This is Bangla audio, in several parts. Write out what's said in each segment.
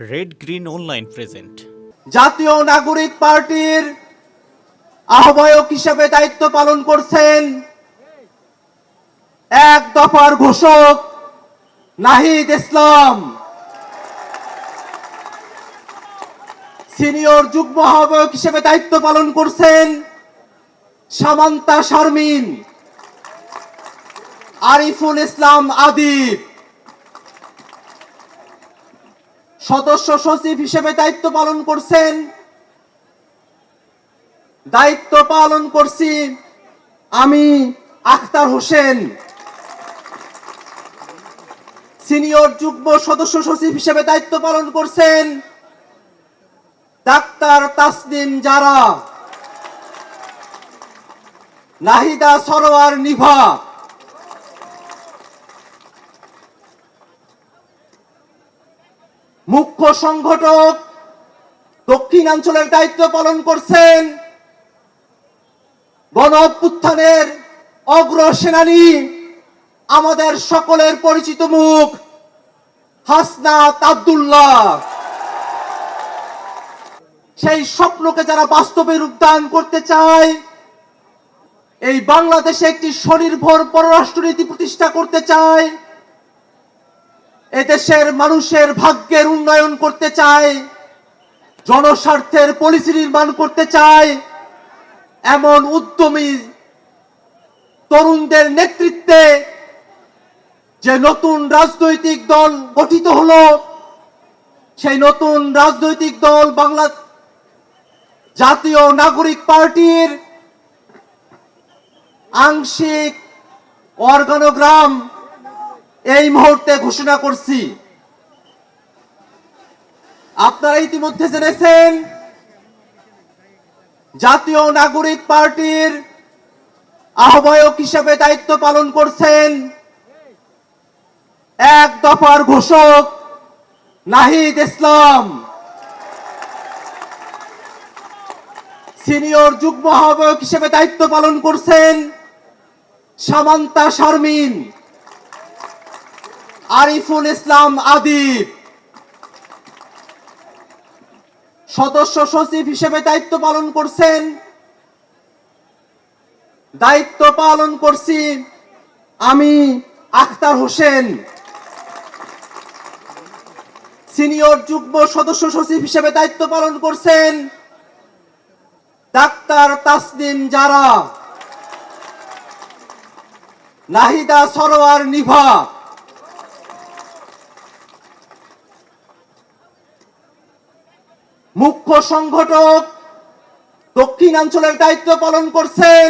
রেড গ্রিন অনলাইন প্রেজেন্ট জাতীয় নাগরিক পার্টির আহ্বায়ক হিসেবে দায়িত্ব পালন করছেন এক দফার ঘোষক নাহিদ ইসলাম। সিনিয়র যুগ্ম আহ্বায়ক হিসেবে দায়িত্ব পালন করছেন সামান্তা শারমিন, আরিফুল ইসলাম আদিব। সদস্য সচিব হিসেবে দায়িত্ব পালন করছেন। দায়িত্ব পালন করছি আমি আখতার হোসেন। সিনিয়র যুগ্ম সদস্য সচিব হিসেবে দায়িত্ব পালন করছেন ডাক্তার তাসনিম জারা। নাহিদা সরোয়ার নিভা। মুখ্য সংগঠক দক্ষিণাঞ্চলের দায়িত্ব পালন করছেন গণ অভ্যুত্থানের অগ্রসেনানী আমাদের সকলের পরিচিত মুখ, হাসনাত আব্দুল্লাহ। সেই স্বপ্নকে যারা বাস্তবে রূপদান করতে চায়, এই বাংলাদেশে একটি স্বনির্ভর পররাষ্ট্রনীতি প্রতিষ্ঠা করতে চায় এদেশের মানুষের ভাগ্যের উন্নয়ন করতে চায়, জনস্বার্থের পলিসি নির্মাণ করতে চায়, এমন উদ্যমী তরুণদের নেতৃত্বে যে নতুন রাজনৈতিক দল গঠিত হল, সেই নতুন রাজনৈতিক দল বাংলা জাতীয় নাগরিক পার্টির আংশিক অর্গানোগ্রাম এই মুহূর্তে ঘোষণা করছি। আপনারা ইতিমধ্যে জেনেছেন, জাতীয় নাগরিক পার্টির আহ্বায়ক হিসেবে দায়িত্ব পালন করছেন এক দফার ঘোষক নাহিদ ইসলাম। সিনিয়র যুগ্ম আহ্বায়ক হিসেবে দায়িত্ব পালন করছেন সামান্তা শারমিন। আরিফুল ইসলাম আদিব। সদস্য সচিব হিসেবে দায়িত্ব পালন করছেন। দায়িত্ব পালন করছি আমি আখতার হোসেন। সিনিয়র যুগ্ম সদস্য সচিব হিসেবে দায়িত্ব পালন করছেন ডাক্তার তাসনিম জারা। নাহিদা সরোয়ার নিভা। মুখ্য সংগঠক দক্ষিণাঞ্চলের দায়িত্ব পালন করছেন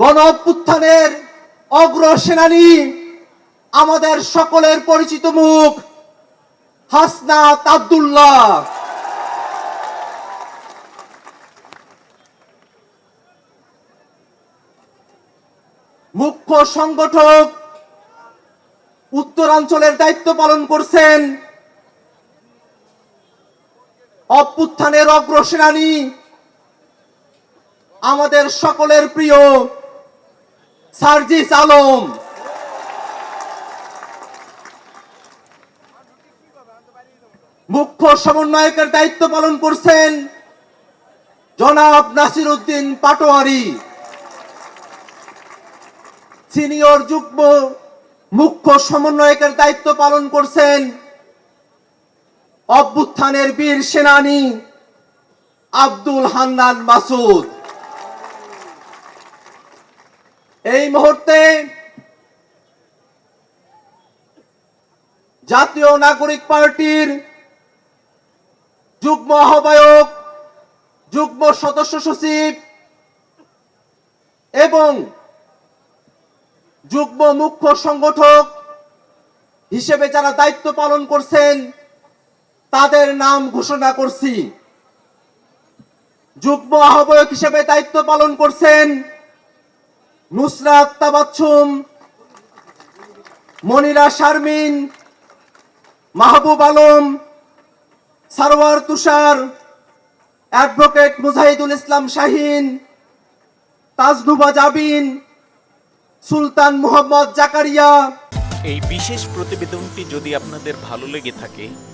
গণ অভ্যুত্থানের অগ্রসেনানী, আমাদের সকলের পরিচিত মুখ, হাসনাত আব্দুল্লাহ। মুখ্য সংগঠক উত্তরাঞ্চলের দায়িত্ব পালন করছেন অভ্যুত্থানের অগ্রসেনানী। আমাদের সকলের প্রিয় সার্জিস আলম। মুখ্য সমন্বয়কের দায়িত্ব পালন করছেন জনাব নাসির উদ্দিন পাটোয়ারি। সিনিয়র যুগ্ম মুখ্য সমন্বয়কের দায়িত্ব পালন করছেন অভ্যুত্থানের বীর সেনানী আব্দুল হান্নান মাসুদ। এই মুহূর্তে জাতীয় নাগরিক পার্টির যুগ্ম আহ্বায়ক, যুগ্ম সদস্য সচিব এবং যুগ্ম মুখ্য সংগঠক হিসেবে যারা দায়িত্ব পালন করছেন তাদের নাম ঘোষণা করছি। যুগ্ম আহ্বায়ক হিসেবে দায়িত্ব পালন করছেন নুসরাত তাবাচ্ছুম, মনিরা শারমিন, মাহবুব আলম, সারোয়ার তুষার, অ্যাডভোকেট মুজাহিদুল ইসলাম শাহিন, তাজনুবা জাবিন, সুলতান মোহাম্মদ জাকারিয়া। এই বিশেষ প্রতিবেদনটি যদি আপনাদের ভালো লেগে থাকে